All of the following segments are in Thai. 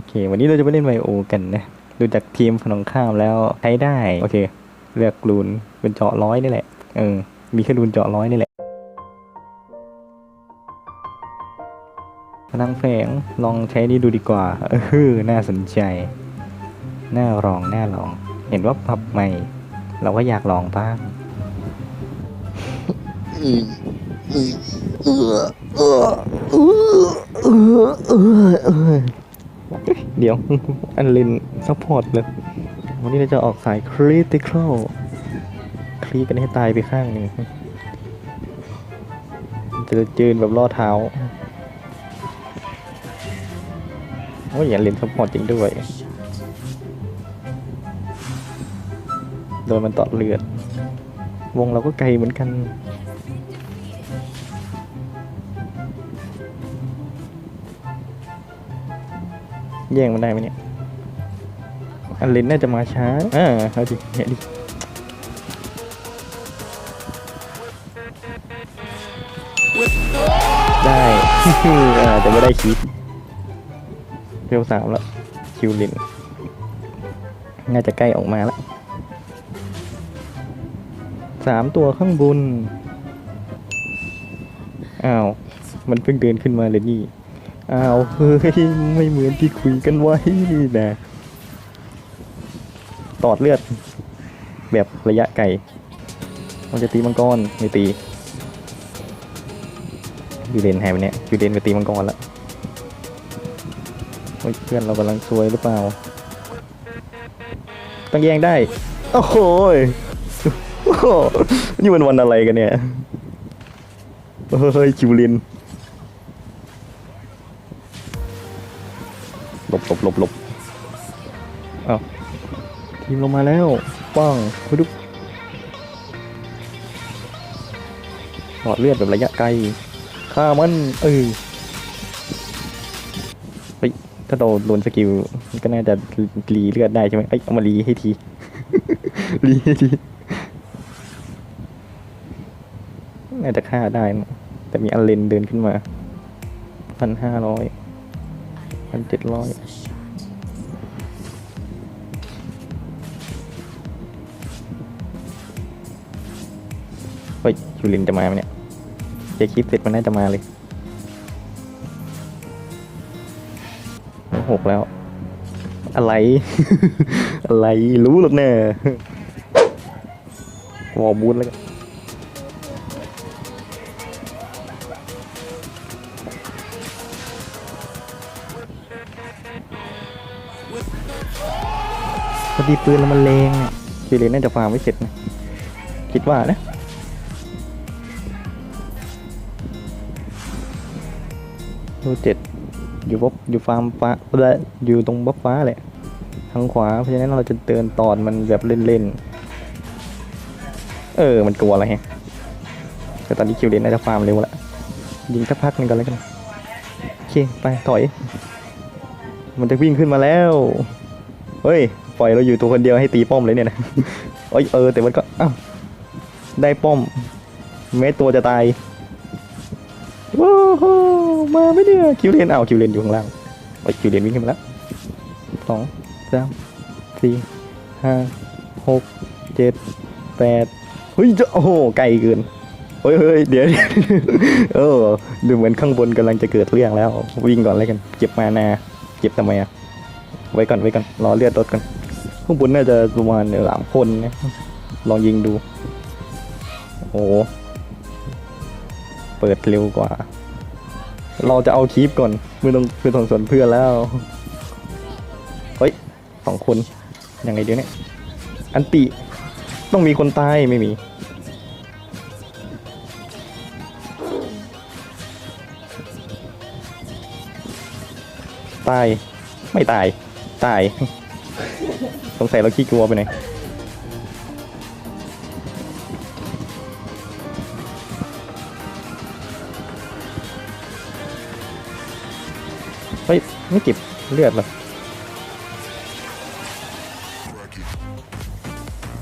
โอเค วันนี้เราจะไปเล่นไวโอกันนะ ดูจากทีมขนมข้ามแล้วใช้ได้ โอเค เลือกรูนเป็นเจาะร้อยนี่แหละ เออ มีแค่รูนเจาะร้อยนี่แหละ พลังแฝงลองใช้นี่ดูดีกว่า เออ น่าสนใจ น่าลอง น่าลอง เห็นว่าปรับใหม่ เราก็อยากลองบ้างเเดี๋ยว อันลินซัพพอร์ตเลยวันนี้เราจะออกสายคริติคอลคลีกันให้ตายไปข้างหนึ่งจะจืนแบบล่อเท้าโอ้ยอย่าลินซัพพอร์ตจริงด้วย โดนมันตอดเลือด วงเราก็ไกลเหมือนกัน แย่งมันได้ไหมเนี่ย อันเลนน่าจะมาช้าอ่าเอาดิเนี่ยดิได้อ่าแต่ไม่ได้คิดเพียวสามแล้วคิวลิน น่าจะใกล้ออกมาแล้วสามตัวข้างบน อ้าว มันเพิ่งเดินขึ้นมาเลยนี่ อ้าวเฮ้ยไม่เหมือนที่คุยกันไว้นี่นะตอดเลือด แบบระยะไกลมันจะตีมังกรไม่ตียูเดนหายไปเนี่ยยูเดนไปตีมังกรแล้วเฮ้ยเพื่อนเรากำลังซวยหรือเปล่า ต้องแย่งได้อ้โหยโอ้โหนี่มันวันอะไรกันเนี่ย เฮ้ยคิวลิน ลบหลบหลบหลบอ้าวทีมลงมาแล้วป้องคุดุกหลอดเลือดแบบระยะไกลฆ่ามันเออเฮ้ยถ้าเราโดนสกิลก็น่าจะรีเลือดได้ใช่ไหมเอ้ยเอามารีให้ทีรีให้ทีน่าจะฆ่าได้นะแต่มีอัลเลนเดินขึ้นมาพันห้าร้อย พันเจ็ดร้อยเฮ้ยยูรินจะมาไหมเนี่ยเจคลิปเสร็จมันน่าจะมาเลยหกแล้ว อะไร อะไรรู้หรอกเนี่ยวอลบูทแล้วกัน อดีปืนมันแรงเนี่ยยูรินน่าจะฟาร์มไม่เสร็จนะคิดว่านะดูเจ็ดอยู่บ๊อบอยู่ฟาร์มฟ้าและอยู่ตรงบ๊อบฟ้าแหละทางขวาเพราะฉะนั้นเราจะเตือนตอนมันแบบเล่นๆ เออ มันกลัวอะไรฮะแต่ตอนนี้คิวเลนน่าจะฟาร์มเร็วละยิงสักพักหนึงกันแล้วกันโอเคไปถอย มันจะวิ่งขึ้นมาแล้ว เฮ้ย ปล่อยเราอยู่ตัวคนเดียวให้ตีป้อมเลยเนี่ยนะเอ้ยเออแต่มันก็อ้าวได้ป้อมแม้ตัวจะตายว้าวมาไม่เนี่ยคิวเลนเอาคิวเลนอยู่ข้างล่างโอ้ยคิวเลนวิ่งขึ้นมาแล้วสองสามสี่ห้าหกเจ็ดแปดเฮ้ยจะโอ้โหไกลเกินเฮ้ยเฮ้ยเดี๋ยวเออดูเหมือนข้างบนกำลังจะเกิดเรื่องแล้ว วิ่งก่อนเลยกัน เก็บมานา เก็บทำไมอะไว้ก่อนไว้ก่อนรอเลือดลดกัน ข้างบนน่าจะประมาณสามคนนะลองยิงดู โอ้เปิดเร็วกว่า เราจะเอาคีปก่อนไม่ต้องไม่ต้องสนเพื่อนแล้ว เฮ้ยสองคน ยังไงเดี๋ยวเนี่ยอันติ ต้องมีคนตายไม่มีตาย ไม่ตาย ตาย สงสัยเราขี้กลัวไปไหนเฮ้ย ไม่เก็บเลือดหรอ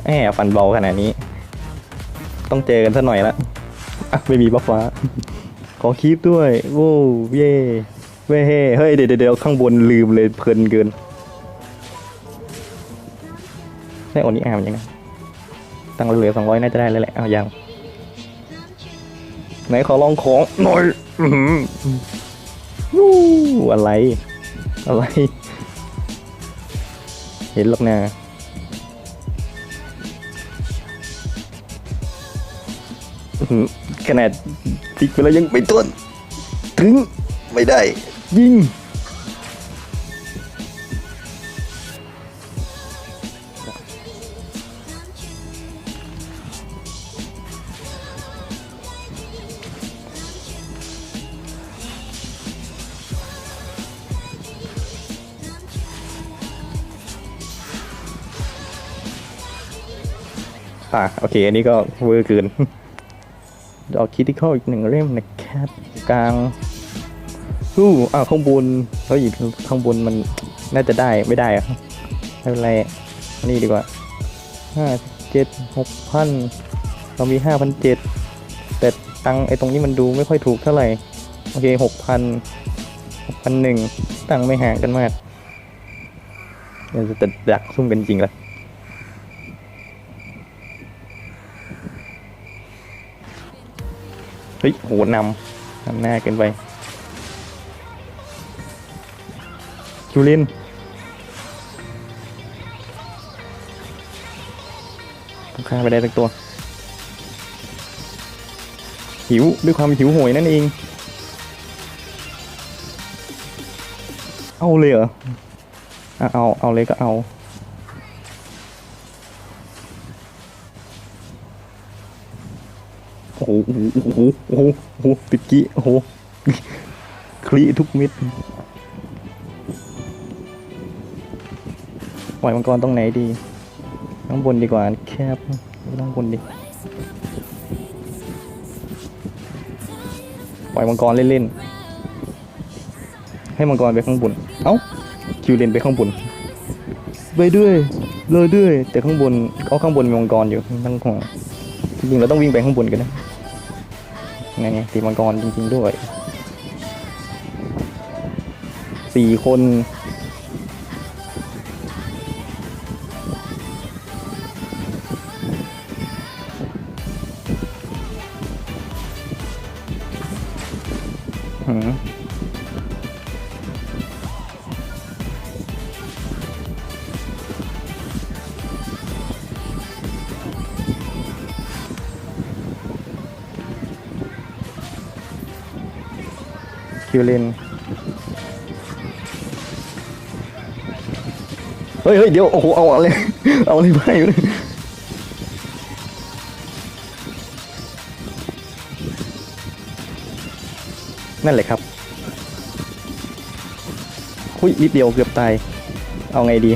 แหมฟันเบาขนาดนี้ ต้องเจอกันสักหน่อยละไม่มีบัฟฟ้า ขอคีปด้วย โว้วเย่เว้เฮ้ยเดี๋ยวเดี๋ยวเดี๋ยวข้างบนลืมเลยเพลินเกิน ช่โอนี้อ่านยังไงตังค์เหลือสองร้อยน่าจะได้แล้วแหละเอายังไหนขอลองของหน่อยอื้อหือวู้อะไร อะไร เห็นหรอกนะอื้อหือขนาดติดไปแล้วยังไม่ต้น ถึงไม่ได้ ยิง อะโอเค อันนี้ก็เวอร์เกินดอกคิติคอลอีกหนึ่งเล่มนะครับกลางอู้อ่าข้างบนเฮ้ยข้างบนมันน่าจะได้ไม่ได้อะไม่เป็นไรนี่ดีกว่าห้าเจ็ดหกพันเรามีห้าพันเจ็ดแต่ตังค์ไอตรงนี้มันดูไม่ค่อยถูกเท่าไหร่ โอเคหกพันหกพันหนึ่งตังค์ไม่ห่างกันมากเดี๋ยวจะดักซุ่มกันจริงละ เฮ้ยโหนำนำหน้าเกินไปคิวลินต้องฆ่าไปได้ทั้งตัว หิวด้วยความหิวโหยนั่นเอง เอาเลยเหรออะเอาเอาเลยก็เอา โอ้โหโอ้โหโอ้โหโอ้โหติดกี้โอ้โหคลีทุกม็ดปล่อยมังกรตรงไหนดีข้างบนดีกว่าแคบข้างบนดีปล่อยมังกรเล่นๆให้มังกรไปข้างบนเอ้าคิวเลนไปข้างบนไปด้วยเลยด้วย แต่ข้างบนเอาข้างบนมีมังกรอยู่ทั้งของจริงเราต้องวิ่งไปข้างบนกันนะ ไงตีมังกรจริง ๆ ด้วยสี่คน คิวเลนเฮ้ยเฮ้ยเดี๋ยว โอ้โห เอาอะไร เอาอะไรไปอยู่เนี่ยนั่นแหละครับหุยนิดเดียวเกือบตาย เอาไงดี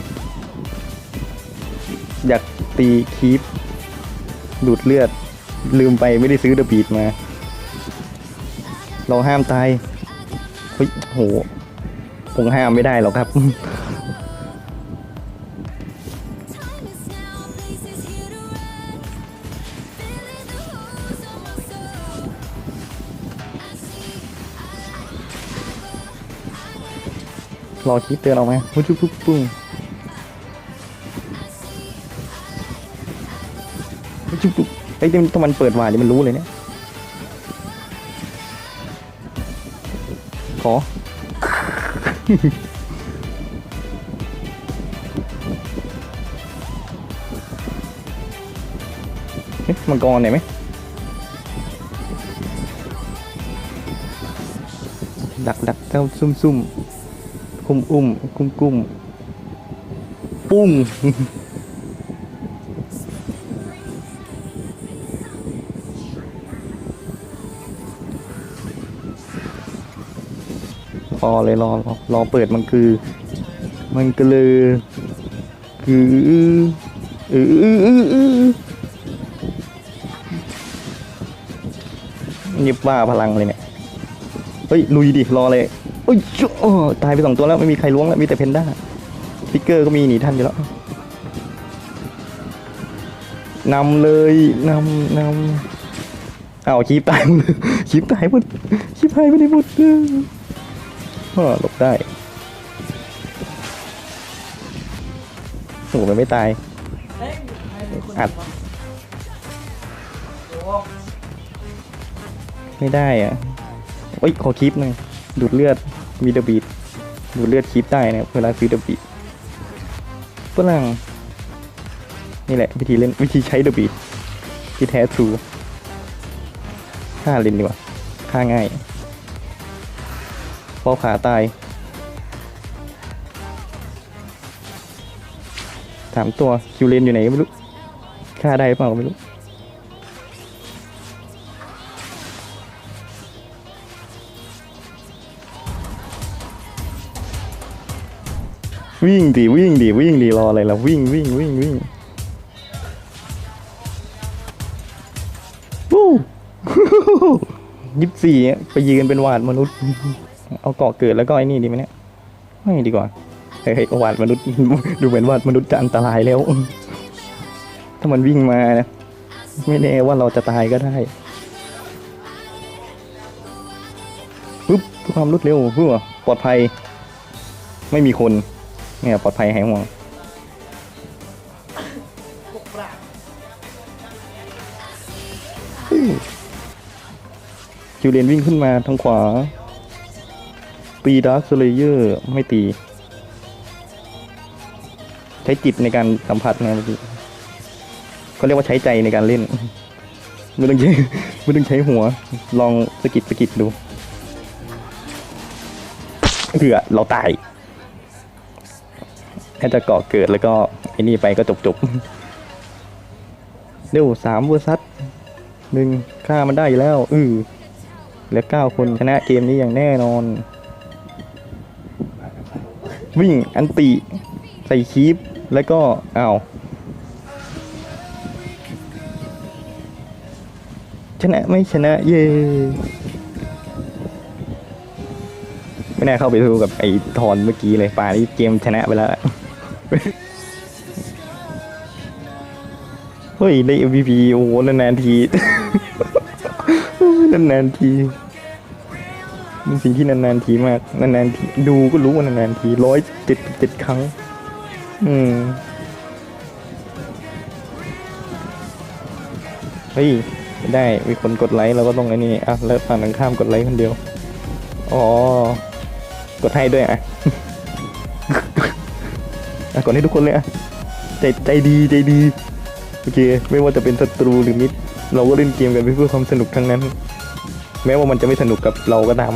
อยากตีคีปดูดเลือด ลืมไปไม่ได้ซื้อเดอะบีดมา เราห้ามตาย เฮ้ยโหคงห้ามไม่ได้หรอกครับ รอคิดเตือนออาปุ๊บปุ๊บปุ๊บปุ๊บปุ๊บปุ๊บไอ้ยถ้ามันเปิดวาเดี๋ยวมันรู้เลยเนี่ย ขอเอ๊ะมังกรไหนอยไอุ้มกุ้มกุ้มปุ้งรอเลยรอรอรอเปิดมันคือ มันก็เลยคืออืออืออืออือยิบว่าพลังเลยเนี่ย เฮ้ยลุยดิรอเลยโอ้ยโอ้ตายไปสองตัวแล้วไม่มีใครล้วงแล้วมีแต่เพนด้าฟิกเกอร์ก็มีหนีทันอยู่แล้วนำเลยนำนำเอาวคีบตายหมดเลยคีบตายหมดคีบหายไปไหนหมด อ้หลบได้โอ้โหมันไม่ตาย อัด ไม่ได้อะโอ้ย ขอคลิปหน่อยดูดเลือดมีเดบีดดูดเลือดคลิปได้นะเวลาซื้อเดบีดฝรั่งนี่แหละ วิธีเล่น วิธีใช้เดบีดที่แท้ทรูฆ่าเล่นดีกว่าฆ่าง่าย เป้าขาตายสามตัวคิวเลนอยู่ไหนไม่รู้ฆ่าได้เปล่าไม่รู้วิ่งดิวิ่งดิวิ่งดิรออะไรล่ะวิ่งวิ่งวิ่งวิ่งวู้ยี่สิบสี่ไปยืนเป็นหวาดมนุษย์ เอาเกาะเกิดแล้วก็ไอ้นี่ดีไหมเนี่ย ไม่ดีกว่า เฮ้ยวาดมนุษย์ ดูเหมือนวาดมนุษย์จะอันตรายแล้ว ถ้ามันวิ่งมานะ ไม่แน่ว่าเราจะตายก็ได้ปึ๊บความรวดเร็วเพื่อปลอดภัย ไม่มีคน เนี่ยปลอดภัยหายห่วงคิวเลนวิ่งขึ้นมาทางขวา ตีดาร์ค s เลเยอร์ไม่ตี ใช้จิตในการสัมผัสไงเมื่อกี้เขาเรียกว่าใช้ใจในการเล่น ไม่ต้องใช้ไม่ต้องใช้หัว ลองสะกิดสะกิดดูเผื่อเราตายถ้าจะเกาะเกิดแล้วก็ไอ้นี่ไปก็จบจบๆเร็วสามเวอร์ซัสหนึ่งฆ่ามันได้อยู่แล้ว อือเหลือเก้าคนชนะเกมนี้อย่างแน่นอน วิ่งอันติ ใส่คีปแล้วก็อ้าวชนะไม่ชนะเย้ไม่น่าเข้าไปดูกับไอ้ทอนเมื่อกี้เลยป่านี้เกมชนะไปแล้ว เฮ้ย ได้ MVP โอ้โหนานๆที นานๆที เป็นสิ่งที่นานๆทีมากนานๆทีดูก็รู้ว่านานๆทีร้อยเจ็ดเจ็ดครั้ง อืมเฮ้ยไม่ได้มีคนกดไลค์เราก็ต้องไอ้นี่อะแล้วฝั่งตรงข้ามกดไลค์คนเดียวอ๋อกดให้ด้วยอะอะกดให้ทุกคนเลยอะใจใจดีใจดีโอเค ไม่ว่าจะเป็นศัตรูหรือมิตร เราก็เล่นเกมกันเพื่อความสนุกทั้งนั้น แม้ว่ามันจะไม่สนุกกับเราก็ตาม